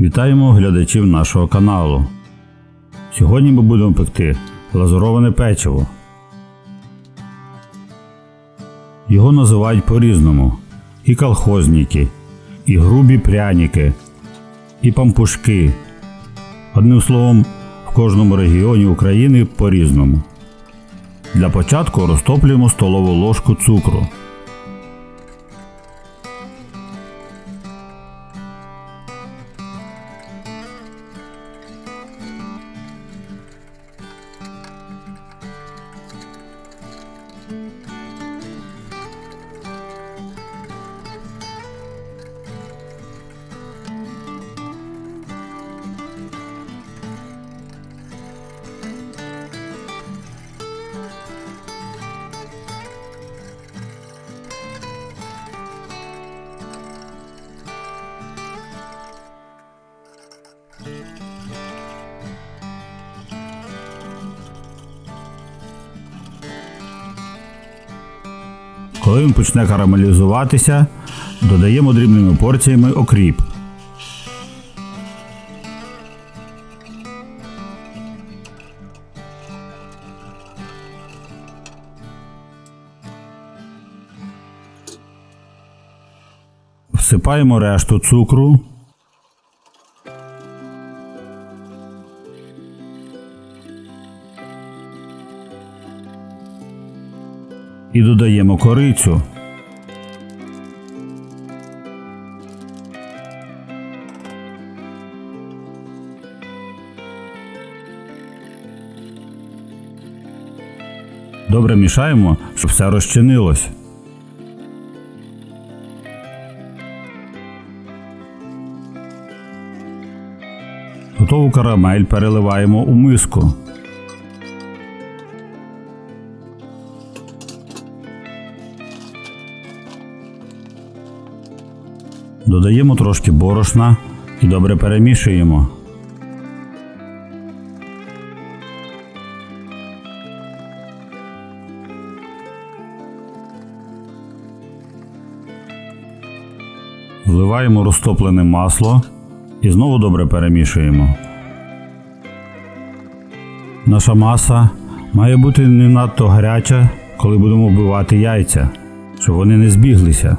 Вітаємо глядачів нашого каналу. Сьогодні ми будемо пекти глазуроване печиво. Його називають по-різному: і колхозники, і грубі пряники, і пампушки. Одним словом, в кожному регіоні України по-різному. Для початку розтоплюємо столову ложку цукру. Коли він почне карамелізуватися, додаємо дрібними порціями окріп. Всипаємо решту цукру. І додаємо корицю. Добре мішаємо, щоб все розчинилось. Готову карамель переливаємо у миску. Додаємо трошки борошна і добре перемішуємо. Вливаємо розтоплене масло і знову добре перемішуємо. Наша маса має бути не надто гаряча, коли будемо вбивати яйця, щоб вони не збіглися.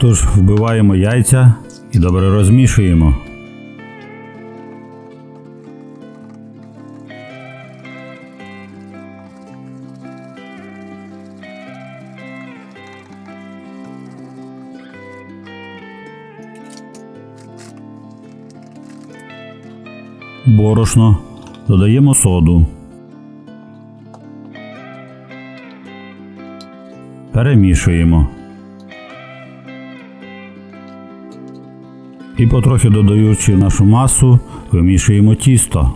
Тож вбиваємо яйця і добре розмішуємо. Борошно. Додаємо соду. Перемішуємо. І потрохи додаючи нашу масу, вимішуємо тісто.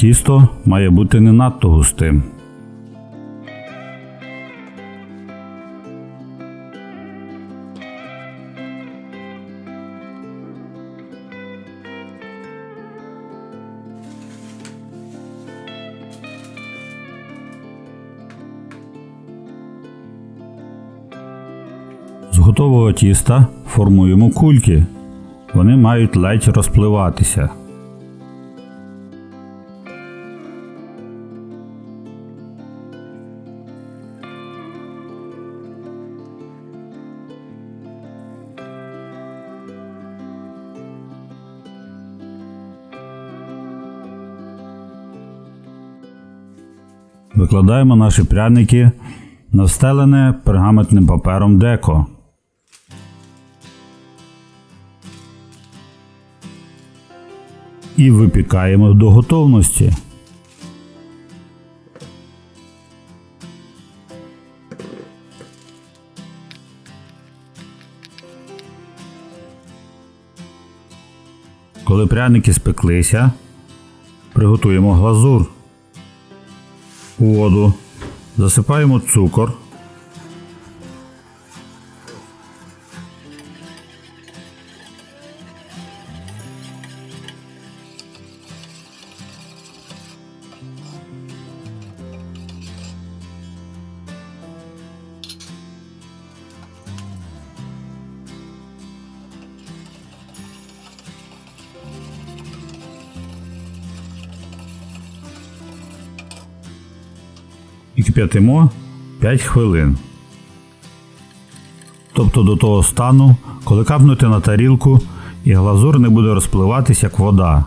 Тісто має бути не надто густим. З готового тіста формуємо кульки. Вони мають ледь розпливатися. Викладаємо наші пряники на встелене пергаментним папером деко. І випікаємо до готовності. Коли пряники спеклися, приготуємо глазур. Воду засипаємо цукор. І кип'ятимо 5 хвилин. Тобто до того стану, коли капнути на тарілку і глазур не буде розпливатись як вода.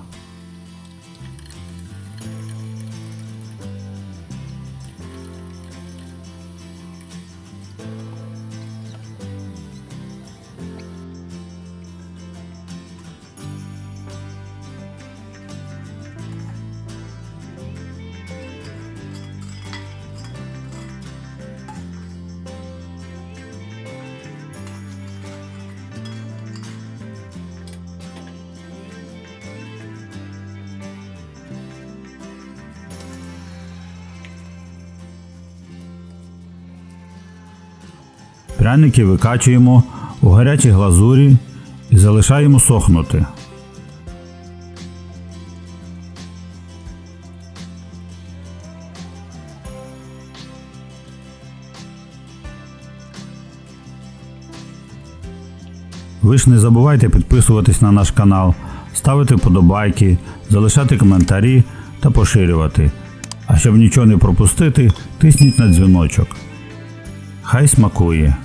Пряники викачуємо у гарячій глазурі і залишаємо сохнути. Ви ж не забувайте підписуватись на наш канал, ставити вподобайки, залишати коментарі та поширювати. А щоб нічого не пропустити, тисніть на дзвіночок. Хай смакує!